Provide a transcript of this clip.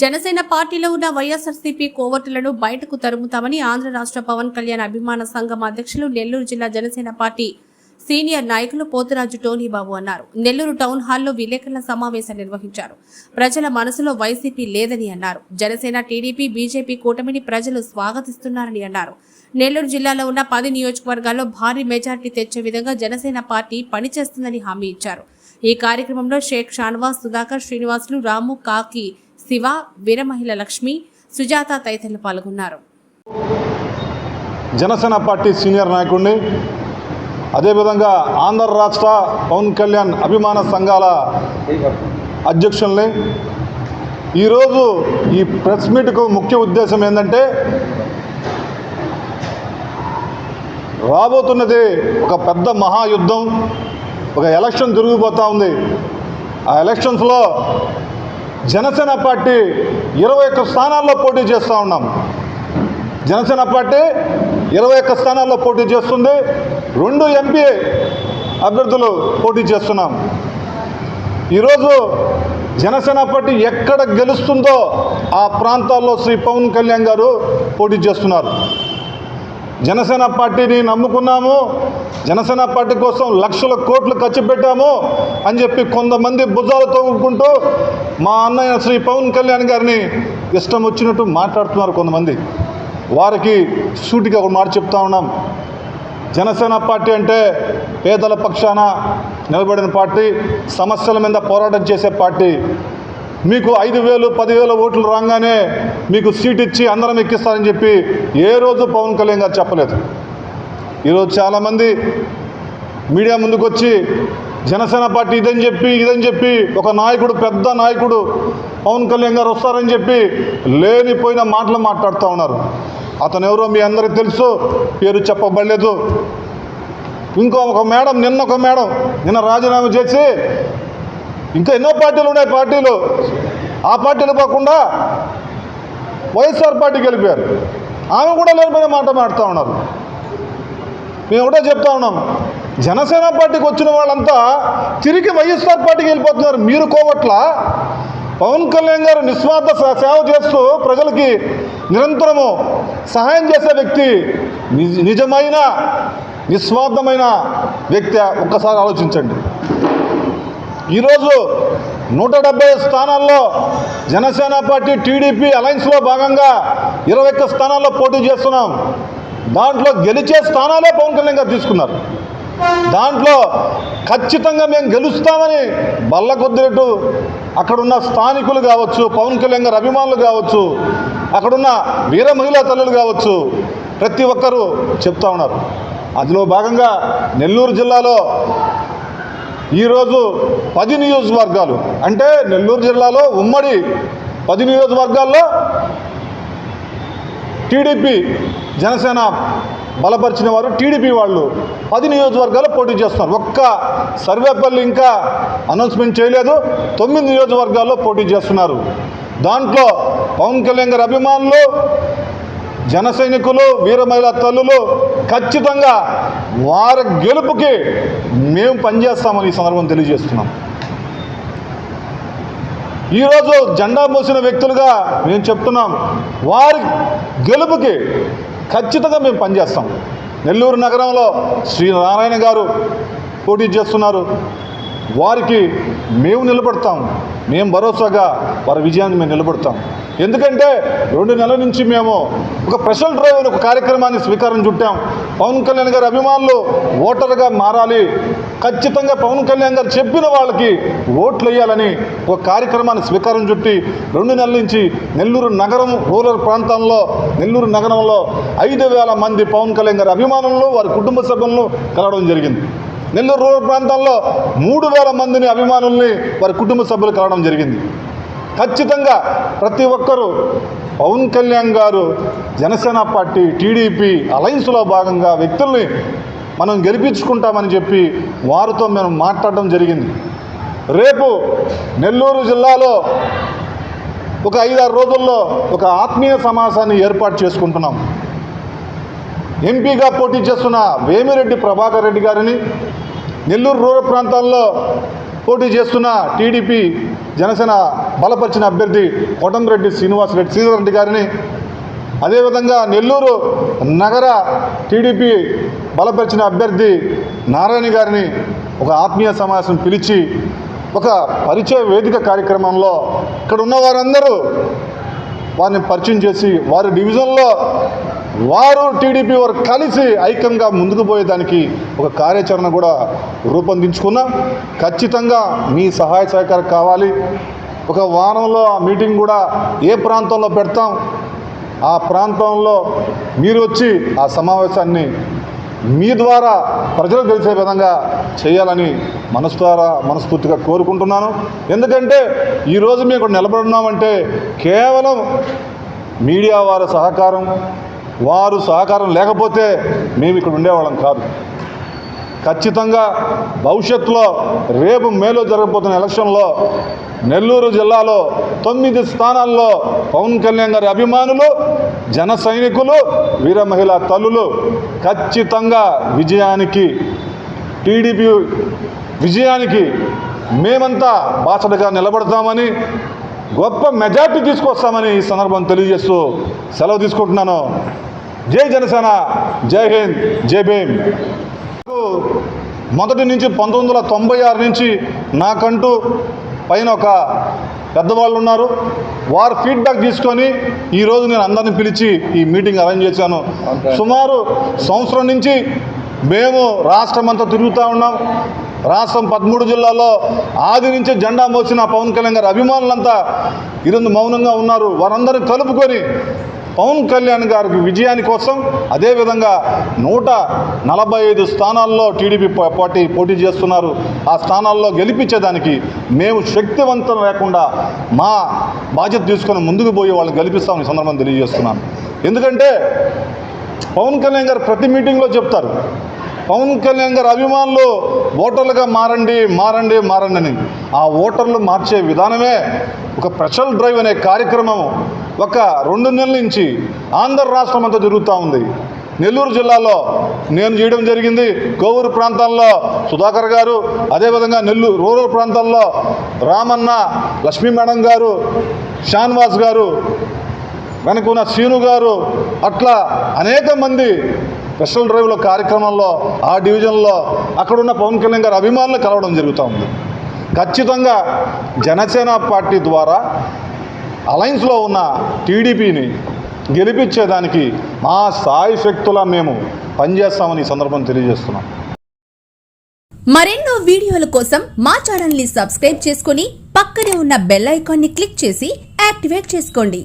జనసేన పార్టీలో ఉన్న వైఎస్ఆర్సీపీ కోవటులను బయటకు తరుముతామని ఆంధ్ర రాష్ట్ర పవన్ కళ్యాణ్ అభిమాన సంఘం అధ్యక్షులు నెల్లూరు జిల్లా జనసేన పార్టీ సీనియర్ నాయకులు పోతురాజు టోనీ బాబు అన్నారు. నెల్లూరు టౌన్ హాల్లో విలేకరుల సమావేశం నిర్వహించారు. ప్రజల మనసులో వైసీపీ లేదని అన్నారు. జనసేన టీడీపీ బీజేపీ కూటమిని ప్రజలు స్వాగతిస్తున్నారని అన్నారు. నెల్లూరు జిల్లాలో ఉన్న పది నియోజకవర్గాల్లో భారీ మెజార్టీ తెచ్చే విధంగా జనసేన పార్టీ పనిచేస్తుందని హామీ ఇచ్చారు. ఈ కార్యక్రమంలో షేక్ షాన్వాస్ సుధాకర్ శ్రీనివాసులు రాము కాకి శివ వీరమహిళ లక్ష్మి సుజాత తదితరులు పాల్గొన్నారు. జనసేన పార్టీ సీనియర్ నాయకుడిని అదేవిధంగా ఆంధ్ర రాష్ట్ర పవన్ కళ్యాణ్ అభిమాన సంఘాల అధ్యక్షుల్ని ఈరోజు ఈ ప్రెస్ మీట్కు ముఖ్య ఉద్దేశం ఏంటంటే రాబోతున్నది ఒక పెద్ద మహాయుద్ధం ఒక ఎలక్షన్ తిరిగిపోతూ ఉంది. ఆ ఎలక్షన్స్లో జనసేన పార్టీ ఇరవై ఒక్క స్థానాల్లో పోటీ చేస్తూ ఉన్నాం. జనసేన పార్టీ ఇరవై ఒక్క స్థానాల్లో పోటీ చేస్తుంది. రెండు ఎంపీ అభ్యర్థులు పోటీ చేస్తున్నాం. ఈరోజు జనసేన పార్టీ ఎక్కడ గెలుస్తుందో ఆ ప్రాంతాల్లో శ్రీ పవన్ కళ్యాణ్ గారు పోటీ చేస్తున్నారు. జనసేన పార్టీని నమ్ముకున్నాము. జనసేన పార్టీ కోసం లక్షల కోట్లు ఖర్చు పెట్టాము అని చెప్పి కొంతమంది భుజాలు తోగుకుంటూ మా అన్నయ్య శ్రీ పవన్ కళ్యాణ్ గారిని ఇష్టం వచ్చినట్టు మాట్లాడుతున్నారు కొంతమంది. వారికి సూటిగా ఒక మాట చెప్తా ఉన్నాం. జనసేన పార్టీ అంటే పేదల పక్షాన నిలబడిన పార్టీ సమస్యల మీద పోరాటం చేసే పార్టీ మీకు ఐదు వేలు పదివేల ఓట్లు రాగానే మీకు సీట్ ఇచ్చి అందరం ఎక్కిస్తారని చెప్పి ఏ రోజు పవన్ కళ్యాణ్ గారు చెప్పలేదు. ఈరోజు చాలామంది మీడియా ముందుకు వచ్చి జనసేన పార్టీ ఇదని చెప్పి ఇదని చెప్పి ఒక నాయకుడు పెద్ద నాయకుడు పవన్ కళ్యాణ్ గారు వస్తారని చెప్పి లేనిపోయిన మాటలు మాట్లాడుతూ ఉన్నారు. అతను ఎవరో మీ అందరికీ తెలుసు పేరు చెప్పబడలేదు. ఇంకో ఒక మేడం నిన్న ఒక మేడం నిన్న రాజీనామా చేసి ఇంకా ఎన్నో పార్టీలు ఉన్నాయి పార్టీలు. ఆ పార్టీలు పోకుండా వైఎస్ఆర్ పార్టీకి వెళ్ళిపోయారు ఆమె కూడా లేనిపోయిన మాట మాడుతూ ఉన్నారు. మేము ఒకటే చెప్తా ఉన్నాం. జనసేన పార్టీకి వచ్చిన వాళ్ళంతా తిరిగి వైఎస్ఆర్ పార్టీకి వెళ్ళిపోతున్నారు. మీరు కోవట్ల? పవన్ కళ్యాణ్ గారు నిస్వార్థ సేవ చేస్తూ ప్రజలకి నిరంతరము సహాయం చేసే వ్యక్తి నిజమైన నిస్వార్థమైన వ్యక్తి ఒక్కసారి ఆలోచించండి. ఈరోజు నూట డెబ్బై స్థానాల్లో జనసేన పార్టీ టీడీపీ అలయన్స్లో భాగంగా ఇరవై ఒక్క స్థానాల్లో పోటీ చేస్తున్నాం. దాంట్లో గెలిచే స్థానాలే పవన్ కళ్యాణ్ గారు తీసుకున్నారు. దాంట్లో ఖచ్చితంగా మేము గెలుస్తామని బల్ల కొద్దినట్టు అక్కడున్న స్థానికులు కావచ్చు పవన్ కళ్యాణ్ గారు అభిమానులు కావచ్చు అక్కడున్న వీర మహిళా తల్లులు కావచ్చు ప్రతి ఒక్కరూ చెప్తా ఉన్నారు. అందులో భాగంగా నెల్లూరు జిల్లాలో ఈరోజు పది నియోజకవర్గాలు. అంటే నెల్లూరు జిల్లాలో ఉమ్మడి పది నియోజకవర్గాల్లో టీడీపీ జనసేన బలపరిచిన వారు టీడీపీ వాళ్ళు పది నియోజకవర్గాలు పోటీ చేస్తున్నారు. ఒక్క సర్వేపల్లి ఇంకా అనౌన్స్మెంట్ చేయలేదు. తొమ్మిది నియోజకవర్గాల్లో పోటీ చేస్తున్నారు. దాంట్లో పవన్ కళ్యాణ్ గారి అభిమానులు జన సైనికులు వీర మహిళా తల్లులు ఖచ్చితంగా వారి గెలుపుకి మేము పనిచేస్తామని ఈ సందర్భం తెలియజేస్తున్నాం. ఈరోజు జెండా మోసిన వ్యక్తులుగా మేము చెప్తున్నాం వారి గెలుపుకి ఖచ్చితంగా మేము పనిచేస్తాం. నెల్లూరు నగరంలో శ్రీనారాయణ గారు పోటీ చేస్తున్నారు. వారికి మేము నిలబడతాం. మేము భరోసాగా వారి విజయాన్ని మేము నిలబడతాం. ఎందుకంటే రెండు నెలల నుంచి మేము ఒక స్పెషల్ డ్రైవ్ అనే ఒక కార్యక్రమాన్ని స్వీకారం చుట్టాం. పవన్ కళ్యాణ్ గారి అభిమానులు ఓటర్గా మారాలి. ఖచ్చితంగా పవన్ కళ్యాణ్ గారు చెప్పిన వాళ్ళకి ఓట్లు వేయాలని ఒక కార్యక్రమాన్ని స్వీకారం చుట్టి రెండు నెలల నుంచి నెల్లూరు నగరం రూరల్ ప్రాంతంలో నెల్లూరు నగరంలో ఐదు వేల మంది పవన్ కళ్యాణ్ గారి అభిమానులు వారి కుటుంబ సభ్యులను కలవడం జరిగింది. నెల్లూరు రూరల్ ప్రాంతాల్లో మూడు వేల మందిని అభిమానుల్ని వారి కుటుంబ సభ్యులు కలవడం జరిగింది. ఖచ్చితంగా ప్రతి ఒక్కరూ పవన్ కళ్యాణ్ గారు జనసేన పార్టీ టీడీపీ అలయన్స్లో భాగంగా వ్యక్తుల్ని మనం గెలిపించుకుంటామని చెప్పి వారితో మేము మాట్లాడడం జరిగింది. రేపు నెల్లూరు జిల్లాలో ఒక ఐదారు రోజుల్లో ఒక ఆత్మీయ సమాసాన్ని ఏర్పాటు చేసుకుంటున్నాం. ఎంపీగా పోటీ చేస్తున్న వేమిరెడ్డి ప్రభాకర్ రెడ్డి గారిని నెల్లూరు రూరల్ ప్రాంతాల్లో పోటీ చేస్తున్న టీడీపీ జనసేన బలపరిచిన అభ్యర్థి కోటంరెడ్డి శ్రీనివాస్ రెడ్డి శ్రీధర్ రెడ్డి గారిని. అదేవిధంగా నెల్లూరు నగర టీడీపీ బలపరిచిన అభ్యర్థి నారాయణ గారిని ఒక ఆత్మీయ సమావేశం పిలిచి ఒక పరిచయ వేదిక కార్యక్రమంలో ఇక్కడ ఉన్న వారందరూ వారిని పరిచయం చేసి వారి డివిజన్లో వారు టీడీపీ వారు కలిసి ఐక్యంగా ముందుకు పోయేదానికి ఒక కార్యాచరణ కూడా రూపొందించుకున్నాం. ఖచ్చితంగా మీ సహాయ సహకారం కావాలి. ఒక వారంలో ఆ మీటింగ్ కూడా ఏ ప్రాంతంలో పెడతాం? ఆ ప్రాంతంలో మీరు వచ్చి ఆ సమావేశాన్ని మీ ద్వారా ప్రజలకు తెలిసే విధంగా చేయాలని మనసు ద్వారా మనస్ఫూర్తిగా కోరుకుంటున్నాను. ఎందుకంటే ఈరోజు మేము ఇక్కడ నిలబడున్నామంటే కేవలం మీడియా వారి సహకారం వారు సహకారం లేకపోతే మేము ఇక్కడ ఉండేవాళ్ళం కాదు. ఖచ్చితంగా భవిష్యత్తులో రేపు మేలో జరగబోతున్న ఎలక్షన్లో నెల్లూరు జిల్లాలో తొమ్మిది స్థానాల్లో పవన్ కళ్యాణ్ గారి అభిమానులు జన సైనికులు వీర మహిళా తల్లులు ఖచ్చితంగా విజయానికి టీడీపీ విజయానికి మేమంతా బాసటగా నిలబడతామని గొప్ప మెజార్టీ తీసుకొస్తామని ఈ సందర్భం తెలియజేస్తూ సెలవు తీసుకుంటున్నాను. జై జనసేన జై హింద్ జై భీమ్. మొదటి నుంచి పంతొమ్మిది వందల తొంభై ఆరు నుంచి నాకంటూ పైన ఒక పెద్దవాళ్ళు ఉన్నారు. వారు ఫీడ్బ్యాక్ తీసుకొని ఈరోజు నేను అందరిని పిలిచి ఈ మీటింగ్ అరేంజ్ చేశాను. సుమారు సంవత్సరం నుంచి మేము రాష్ట్రం అంతా తిరుగుతూ ఉన్నాం. రాష్ట్రం పదమూడు జిల్లాల్లో ఆది నుంచి జెండా మోసిన పవన్ కళ్యాణ్ గారి అభిమానులంతా ఈరోజు మౌనంగా ఉన్నారు. వారందరూ కలుపుకొని పవన్ కళ్యాణ్ గారికి విజయాని కోసం అదేవిధంగా నూట నలభై ఐదు స్థానాల్లో టీడీపీ పార్టీ పోటీ చేస్తున్నారు. ఆ స్థానాల్లో గెలిపించేదానికి మేము శక్తివంతం లేకుండా మా బాధ్యత తీసుకొని ముందుకు పోయి వాళ్ళని గెలిపిస్తామని సందర్భం తెలియజేస్తున్నాను. ఎందుకంటే పవన్ కళ్యాణ్ గారు ప్రతి మీటింగ్లో చెప్తారు. పవన్ కళ్యాణ్ గారు అభిమానులు ఓటర్లుగా మారండి మారండి మారండి అని. ఆ ఓటర్లు మార్చే విధానమే ఒక స్పెషల్ డ్రైవ్ అనే కార్యక్రమం ఒక రెండు నెలల నుంచి ఆంధ్ర రాష్ట్రం అంతా జరుగుతూ ఉంది. నెల్లూరు జిల్లాలో నేను చేయడం జరిగింది. కోవూరు ప్రాంతాల్లో సుధాకర్ గారు అదేవిధంగా నెల్లూరు రూరల్ ప్రాంతాల్లో రామన్న లక్ష్మీ మేడం గారు షాన్వాస్ గారు వెనకున్న శ్రీను గారు అట్లా అనేక మంది స్పెషల్ డ్రైవ్ల కార్యక్రమంలో ఆ డివిజన్లో అక్కడున్న పవన్ కళ్యాణ్ గారి అభిమానులు కలవడం జరుగుతూ ఉంది. ఖచ్చితంగా జనసేన పార్టీ ద్వారా అలయన్స్లో ఉన్న టీడీపీని గెలిపించేదానికి మా సాయి శక్తుల మేము పనిచేస్తామని సందర్భం తెలియజేస్తున్నాం. మరెన్నో వీడియోల కోసం మా ఛానల్ని సబ్స్క్రైబ్ చేసుకుని పక్కనే ఉన్న బెల్ ఐకాన్ని క్లిక్ చేసి యాక్టివేట్ చేసుకోండి.